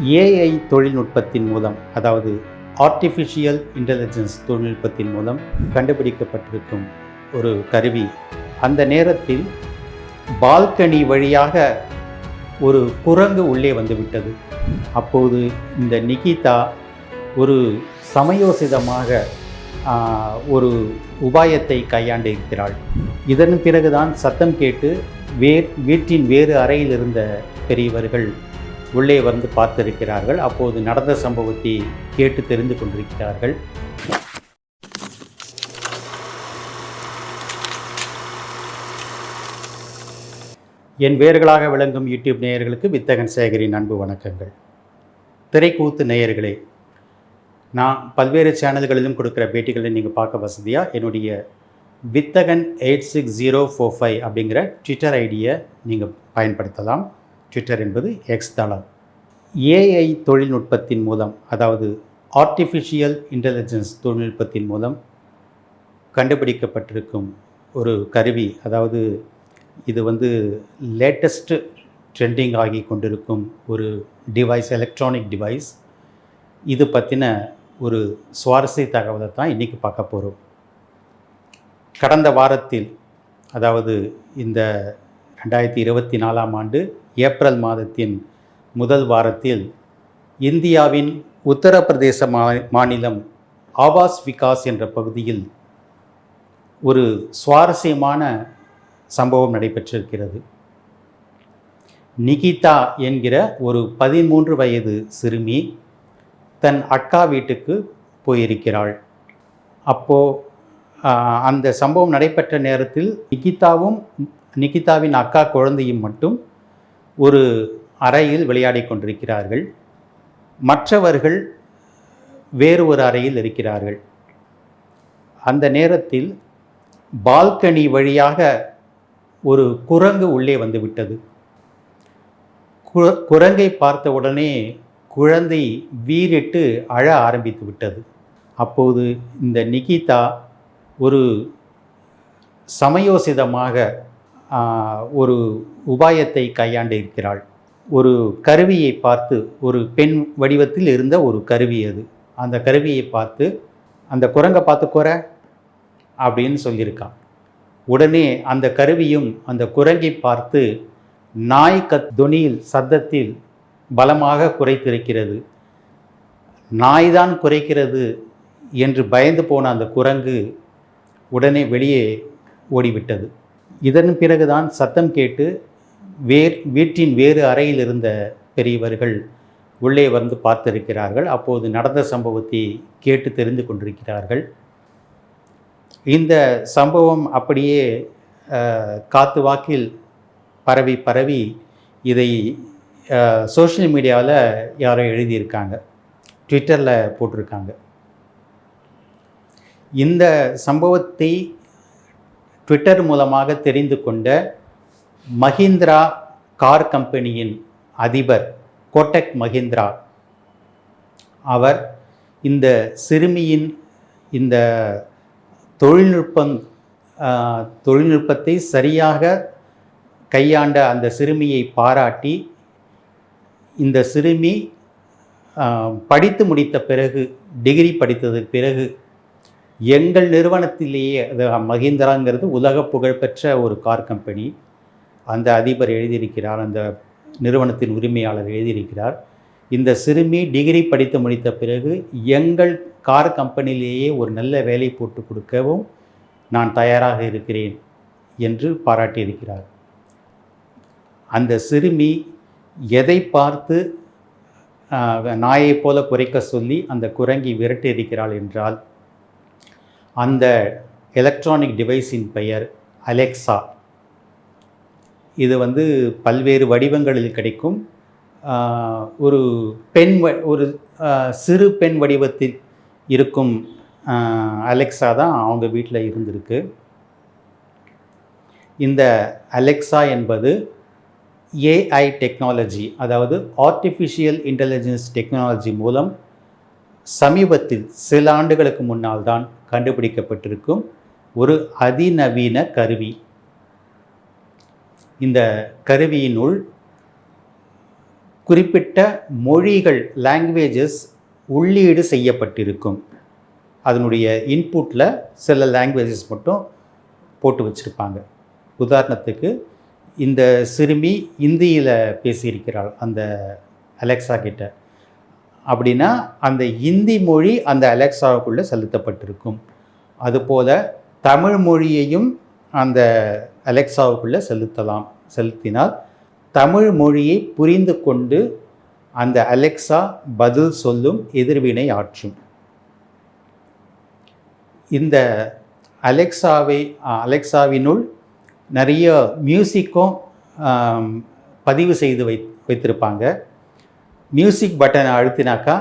AI தொழில்நுட்பத்தின் மூலம் அதாவது ஆர்டிஃபிஷியல் இன்டெலிஜென்ஸ் தொழில்நுட்பத்தின் மூலம் கண்டுபிடிக்கப்பட்டிருக்கும் ஒரு கருவி. அந்த நேரத்தில் பால்கனி வழியாக ஒரு குரங்கு உள்ளே வந்துவிட்டது. அப்போது இந்த நிகிதா ஒரு சமயோசிதமாக ஒரு உபாயத்தை கையாண்டு இருக்கிறாள் இதன் பிறகுதான் சத்தம் கேட்டு வே வீட்டின் வேறு அறையில் இருந்த பெரியவர்கள் உள்ளே வந்து பார்த்திருக்கிறார்கள். அப்போது நடந்த சம்பவத்தை கேட்டு தெரிந்து கொண்டிருக்கிறார்கள். என் வேர்களாக விளங்கும் யூடியூப் நேயர்களுக்கு வித்தகன் சேகரின் அன்பு வணக்கங்கள். திரைக்கூத்து நேயர்களே நான் பல்வேறு சேனல்களிலும் கொடுக்குற பேட்டிகளை நீங்கள் பார்க்க வசதியாக என்னுடைய Vithagan eight six zero four five அப்படிங்கிற ட்விட்டர் ஐடியை நீங்கள் பயன்படுத்தலாம். ட்விட்டர் என்பது எக்ஸ் தளம். ஏஐ தொழில்நுட்பத்தின் மூலம் அதாவது ஆர்டிஃபிஷியல் இன்டெலிஜென்ஸ் தொழில்நுட்பத்தின் மூலம் கண்டுபிடிக்கப்பட்டிருக்கும் ஒரு கருவி அதாவது இது வந்து லேட்டஸ்ட்டு ட்ரெண்டிங் ஆகி கொண்டிருக்கும் ஒரு டிவைஸ் எலக்ட்ரானிக் டிவைஸ் இது பற்றின ஒரு சுவாரஸ்ய தகவலை தான் இன்றைக்கி பார்க்க போகிறோம் கடந்த வாரத்தில் அதாவது இந்த ரெண்டாயிரத்தி இருபத்தி நாலாம் ஆண்டு ஏப்ரல் மாதத்தின் முதல் வாரத்தில் இந்தியாவின் உத்தரப்பிரதேச மா மாநிலம் ஆவாஸ் விகாஸ் என்ற பகுதியில் ஒரு சுவாரஸ்யமான சம்பவம் நடைபெற்றிருக்கிறது. நிகிதா என்கிற ஒரு பதிமூன்று வயது சிறுமி தன் அக்கா வீட்டுக்கு போயிருக்கிறாள். அப்போது அந்த சம்பவம் நடைபெற்ற நேரத்தில் நிகிதாவும் நிகிதாவின் அக்கா குழந்தையும் மட்டும் ஒரு அறையில் விளையாடிக் கொண்டிருக்கிறார்கள். மற்றவர்கள் வேறு ஒரு அறையில் இருக்கிறார்கள். அந்த நேரத்தில் பால்கனி வழியாக ஒரு குரங்கு உள்ளே வந்து விட்டது. குரங்கை பார்த்த உடனே குழந்தை வீறிட்டு அழ ஆரம்பித்து விட்டது. அப்போது இந்த நிகிதா ஒரு சமயோசிதமாக ஒரு உபாயத்தை கையாண்டு இருக்கிறாள். ஒரு கருவியை பார்த்து ஒரு பெண் வடிவத்தில் இருந்த ஒரு கருவி அது. அந்த கருவியை பார்த்து அந்த குரங்கை பார்த்து குற அப்படின்னு சொல்லியிருக்கான். உடனே அந்த கருவியும் அந்த குரங்கை பார்த்து நாய் கத் தொனியில் சத்தத்தில் பலமாக குறைத்திருக்கிறது. நாய்தான் குறைக்கிறது என்று பயந்து போன அந்த குரங்கு உடனே வெளியே ஓடிவிட்டது. இதன் பிறகுதான் சத்தம் கேட்டு வேர் வீட்டின் வேறு அறையில் இருந்த பெரியவர்கள் உள்ளே வந்து பார்த்திருக்கிறார்கள். அப்போது நடந்த சம்பவத்தை கேட்டு தெரிந்து கொண்டிருக்கிறார்கள். இந்த சம்பவம் அப்படியே காத்து வாக்கில் பரவி பரவி இதை சோஷியல் மீடியாவில் யாரோ எழுதியிருக்காங்க. ட்விட்டரில் போட்டிருக்காங்க. இந்த சம்பவத்தை ட்விட்டர் மூலமாக தெரிந்து கொண்ட மஹிந்திரா கார் கம்பெனியின் அதிபர் கோட்டக் மஹிந்திரா அவர் இந்த சிறுமியின் இந்த தொழில்நுட்பம் தொழில்நுட்பத்தை சரியாக கையாண்ட அந்த சிறுமியை பாராட்டி இந்த சிறுமி படித்து முடித்த பிறகு டிகிரி படித்ததுக்கு பிறகு எங்கள் நிறுவனத்திலேயே அது மஹிந்திராங்கிறது உலக புகழ்பெற்ற ஒரு கார் கம்பெனி. அந்த அதிபர் எழுதியிருக்கிறார் அந்த நிறுவனத்தின் உரிமையாளர் எழுதியிருக்கிறார். இந்த சிறுமி டிகிரி படித்து முடித்த பிறகு எங்கள் கார் கம்பெனியிலேயே ஒரு நல்ல வேலை போட்டு கொடுக்கவும் நான் தயாராக இருக்கிறேன் என்று பாராட்டியிருக்கிறார். அந்த சிறுமி எதை பார்த்து நாயைப் போல குறைக்க சொல்லி அந்த குரங்கி விரட்டி இருக்கிறாள் என்றால் அந்த எலக்ட்ரானிக் டிவைஸின் பெயர் அலெக்சா இது வந்து பல்வேறு வடிவங்களில் கிடைக்கும். ஒரு பெண் வ- ஒரு சிறு பெண் வடிவத்தில் இருக்கும் அலெக்ஸா தான் அவங்க வீட்டில் இருந்திருக்கு. இந்த அலெக்ஸா என்பது ஏஐ டெக்னாலஜி அதாவது ஆர்டிஃபிஷியல் இன்டெலிஜென்ஸ் டெக்னாலஜி மூலம் சமீபத்தில் சில ஆண்டுகளுக்கு முன்னால் தான் கண்டுபிடிக்கப்பட்டிருக்கும் ஒரு அதிநவீன கருவி. இந்த கருவியினுள் குறிப்பிட்ட மொழிகள் லாங்குவேஜஸ் உள்ளீடு செய்யப்பட்டிருக்கும். அதனுடைய இன்புட்டில் சில லாங்குவேஜஸ் மட்டும் போட்டு வச்சுருப்பாங்க. உதாரணத்துக்கு இந்த சிறுமி இந்தியில் பேசியிருக்கிறாள் அந்த அலெக்சா கிட்ட. அப்படின்னா அந்த இந்தி மொழி அந்த அலெக்சாவுக்குள்ளே செலுத்தப்பட்டிருக்கும். அதுபோல் தமிழ் மொழியையும் அந்த அலெக்சாவுக்குள்ளே செலுத்தலாம் செலுத்தினால் தமிழ் மொழியை புரிந்து கொண்டு அந்த அலெக்சா பதில் சொல்லும் எதிர்வினை ஆற்றும். இந்த அலெக்சாவை அலெக்சாவினுள் நிறைய மியூசிக்கும் பதிவு செய்து வை வைத்திருப்பாங்க. மியூசிக் பட்டனை அழுத்தினாக்கா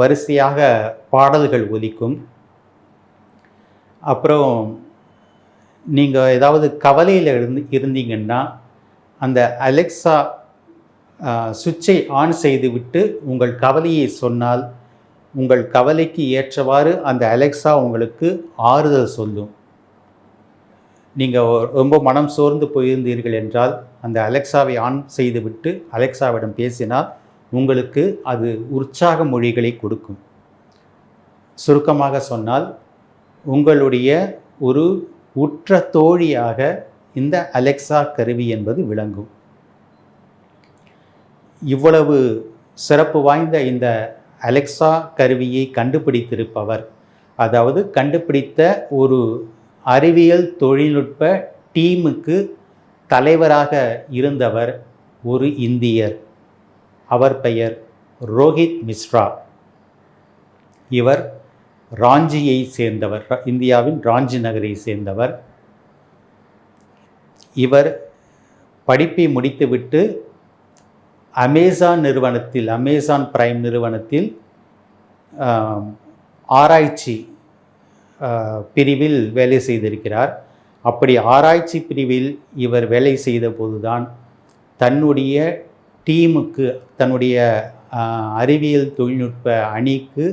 வரிசையாக பாடல்கள் ஒலிக்கும். அப்புறம் நீங்கள் ஏதாவது கவலையில் இருந்து இருந்தீங்கன்னா அந்த அலெக்ஸா சுவிட்சை ஆன் செய்துவிட்டு உங்கள் கவலையை சொன்னால் உங்கள் கவலைக்கு ஏற்றவாறு அந்த அலெக்ஸா உங்களுக்கு ஆறுதல் சொல்லும். நீங்கள் ரொம்ப மனம் சோர்ந்து போயிருந்தீர்கள் என்றால் அந்த அலெக்ஸாவை ஆன் செய்துவிட்டு அலெக்சாவிடம் பேசினால் உங்களுக்கு அது உற்சாக மொழிகளை கொடுக்கும். சுருக்கமாக சொன்னால் உங்களுடைய ஒரு உற்ற தோழியாக இந்த அலெக்சா கருவி என்பது விளங்கும். இவ்வளவு சிறப்பு வாய்ந்த இந்த அலெக்சா கருவியை கண்டுபிடித்திருப்பவர் அதாவது கண்டுபிடித்த ஒரு அறிவியல் தொழில்நுட்ப டீமுக்கு தலைவராக இருந்தவர் ஒரு இந்தியர். அவர் பெயர் ரோஹித் மிஸ்ரா. இவர் ராஞ்சியை சேர்ந்தவர் இந்தியாவின் ராஞ்சி நகரை சேர்ந்தவர். இவர் படிப்பை முடித்துவிட்டு அமேசான் நிறுவனத்தில் அமேசான் பிரைம் நிறுவனத்தில் ஆராய்ச்சி பிரிவில் வேலை செய்திருக்கிறார். அப்படி ஆராய்ச்சி பிரிவில் இவர் வேலை செய்த போதுதான் தன்னுடைய டீமுக்கு தன்னுடைய அறிவியல் தொழில்நுட்ப அணிக்கு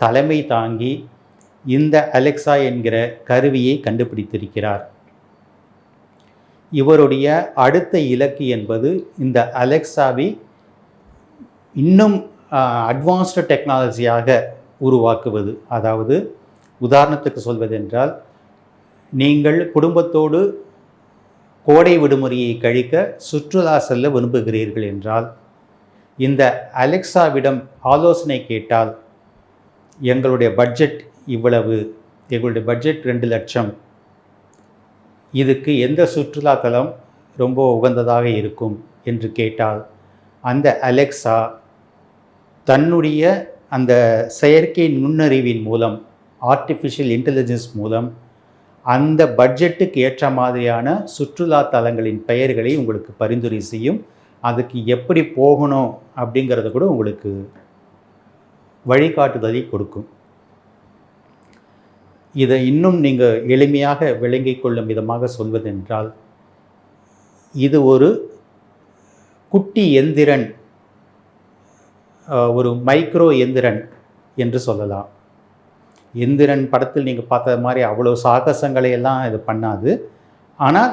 தலைமை தாங்கி இந்த அலெக்சா என்கிற கருவியை கண்டுபிடித்திருக்கிறார். இவருடைய அடுத்த இலக்கு என்பது இந்த அலெக்சாவை இன்னும் அட்வான்ஸ்டு டெக்னாலஜியாக உருவாக்குவது. அதாவது உதாரணத்துக்கு சொல்வதென்றால் நீங்கள் குடும்பத்தோடு கோடை விடுமுறையை கழிக்க சுற்றுலா செல்ல விரும்புகிறீர்கள் என்றால் இந்த அலெக்சாவிடம் ஆலோசனை கேட்டால் எங்களுடைய பட்ஜெட் இவ்வளவு எங்களுடைய பட்ஜெட் ரெண்டு லட்சம் இதுக்கு எந்த சுற்றுலா தலம் ரொம்ப உகந்ததாக இருக்கும் என்று கேட்டால் அந்த அலெக்சா தன்னுடைய அந்த செயற்கை நுண்ணறிவின் மூலம் ஆர்டிஃபிஷியல் இன்டெலிஜென்ஸ் மூலம் அந்த பட்ஜெட்டுக்கு ஏற்ற மாதிரியான சுற்றுலா தலங்களின் பெயர்களை உங்களுக்கு பரிந்துரை செய்யும். அதுக்கு எப்படி போகணும் அப்படிங்கிறத கூட உங்களுக்கு வழிகாட்டுதலை கொடுக்கும். இதை இன்னும் நீங்கள் எளிமையாக விளங்கிக் கொள்ளும் விதமாக சொல்வதென்றால் இது ஒரு குட்டி எந்திரன் ஒரு மைக்ரோ எந்திரன் என்று சொல்லலாம். எந்திரன் படத்தில் நீங்கள் பார்த்த மாதிரி அவ்வளோ சாகசங்களை எல்லாம் இது பண்ணாது. ஆனால்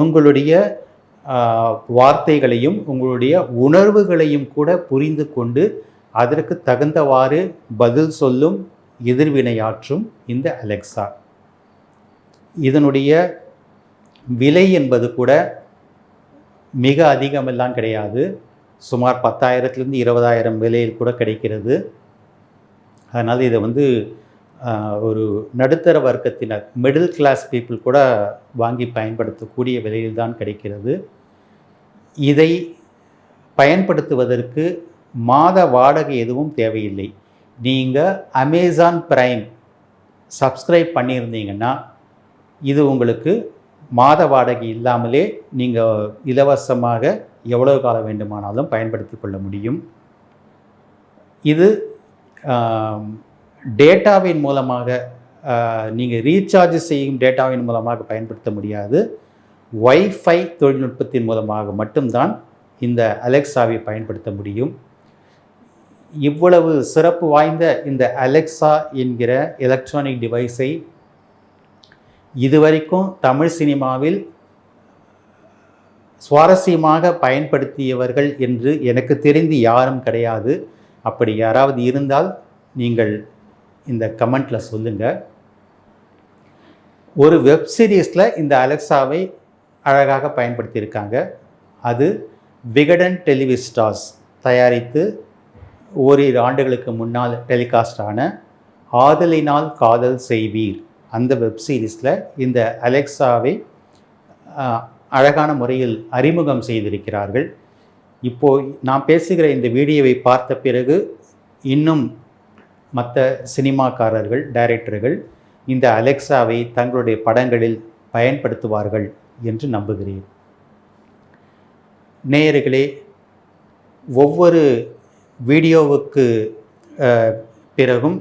உங்களுடைய வார்த்தைகளையும் உங்களுடைய உணர்வுகளையும் கூட புரிந்து கொண்டு அதற்கு தகுந்தவாறு பதில் சொல்லும் எதிர்வினையாற்றும் இந்த அலெக்சா. இதனுடைய விலை என்பது கூட மிக அதிகமெல்லாம் கிடையாது. சுமார் பத்தாயிரத்துலேருந்து இருபதாயிரம் விலையில் கூட கிடைக்கிறது. அதனால் இதை வந்து ஒரு நடுத்தர வர்க்கத்தினர் மிடில் கிளாஸ் பீப்புள் கூட வாங்கி பயன்படுத்தக்கூடிய விலையில் தான் கிடைக்கிறது. இதை பயன்படுத்துவதற்கு மாத வாடகை எதுவும் தேவையில்லை. நீங்கள் அமேசான் பிரைம் சப்ஸ்கிரைப் பண்ணியிருந்தீங்கன்னா இது உங்களுக்கு மாத வாடகை இல்லாமலே நீங்கள் இலவசமாக எவ்வளவு காலம் வேண்டுமானாலும் பயன்படுத்தி கொள்ள முடியும். இது டேட்டாவின் மூலமாக நீங்கள் ரீசார்ஜ் செய்யும் டேட்டாவின் மூலமாக பயன்படுத்த முடியாது. வைஃபை தொழில்நுட்பத்தின் மூலமாக மட்டும்தான் இந்த அலெக்சாவை பயன்படுத்த முடியும். இவ்வளவு சிறப்பு வாய்ந்த இந்த அலெக்சா என்கிற எலக்ட்ரானிக் டிவைஸை இதுவரைக்கும் தமிழ் சினிமாவில் சுவாரஸ்யமாக பயன்படுத்தியவர்கள் என்று எனக்கு தெரிந்து யாரும் கிடையாது. அப்படி யாராவது இருந்தால் நீங்கள் இந்த கமெண்ட்டில் சொல்லுங்கள் ஒரு வெப் சீரீஸில் இந்த அலெக்சாவை அழகாக பயன்படுத்தியிருக்காங்க. அது விகடன் டெலிவிஸ்டாஸ் தயாரித்து ஓரிரு ஆண்டுகளுக்கு முன்னால் டெலிகாஸ்ட் ஆன ஆதலினால் காதல் செய்வீர். அந்த வெப் சீரிஸில் இந்த அலெக்சாவை அழகான முறையில் அறிமுகம் செய்திருக்கிறார்கள். இப்போது நான் பேசுகிற இந்த வீடியோவை பார்த்த பிறகு இன்னும் மற்ற சினிமாக்காரர்கள் டைரக்டர்கள் இந்த அலெக்சாவை தங்களுடைய படங்களில் பயன்படுத்துவார்கள் என்று நம்புகிறேன். நேயர்களே ஒவ்வொரு வீடியோவுக்கு பிறகும்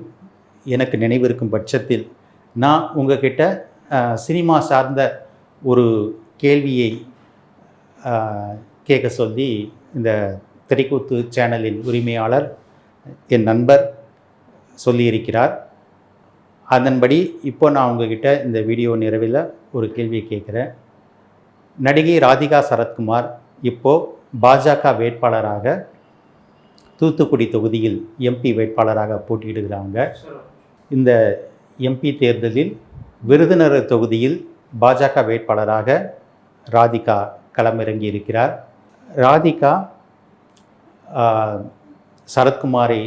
எனக்கு நினைவிருக்கும் பட்சத்தில் நான் உங்ககிட்ட சினிமா சார்ந்த ஒரு கேள்வியை கேட்க சொல்லி இந்த திரைக்கூத்து சேனலின் உரிமையாளர் என் நண்பர் சொல்லியிருக்கிறார். அதன்படி இப்போ நான் உங்ககிட்ட இந்த வீடியோ நிறைவில் ஒரு கேள்வியை கேட்குறேன். நடிகை ராதிகா சரத்குமார் இப்போது பாஜக வேட்பாளராக தூத்துக்குடி தொகுதியில் எம்பி வேட்பாளராக போட்டியிடுகிறாங்க. இந்த எம்பி தேர்தலில் விருதுநர் தொகுதியில் பாஜக வேட்பாளராக ராதிகா களமிறங்கி இருக்கிறார். ராதிகா சரத்குமாரை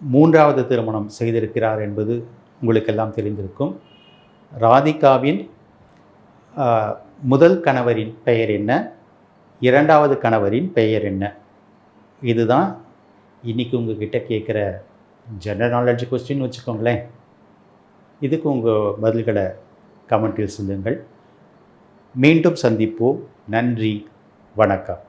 மூன்றாவது திருமணம் செய்திருக்கிறார் என்பது உங்களுக்கெல்லாம் தெரிந்திருக்கும். ராதிகாவின் முதல் கணவரின் பெயர் என்ன? இரண்டாவது கணவரின் பெயர் என்ன? இதுதான் இன்னைக்கு உங்ககிட்ட கேட்குற ஜென்ரல் நாலேஜ் கொஸ்டின் வச்சுக்கோங்களேன். இதுக்கு உங்கள் பதில்களை கமெண்டில் சொல்லுங்கள். மீண்டும் சந்திப்போம். நன்றி. வணக்கம்.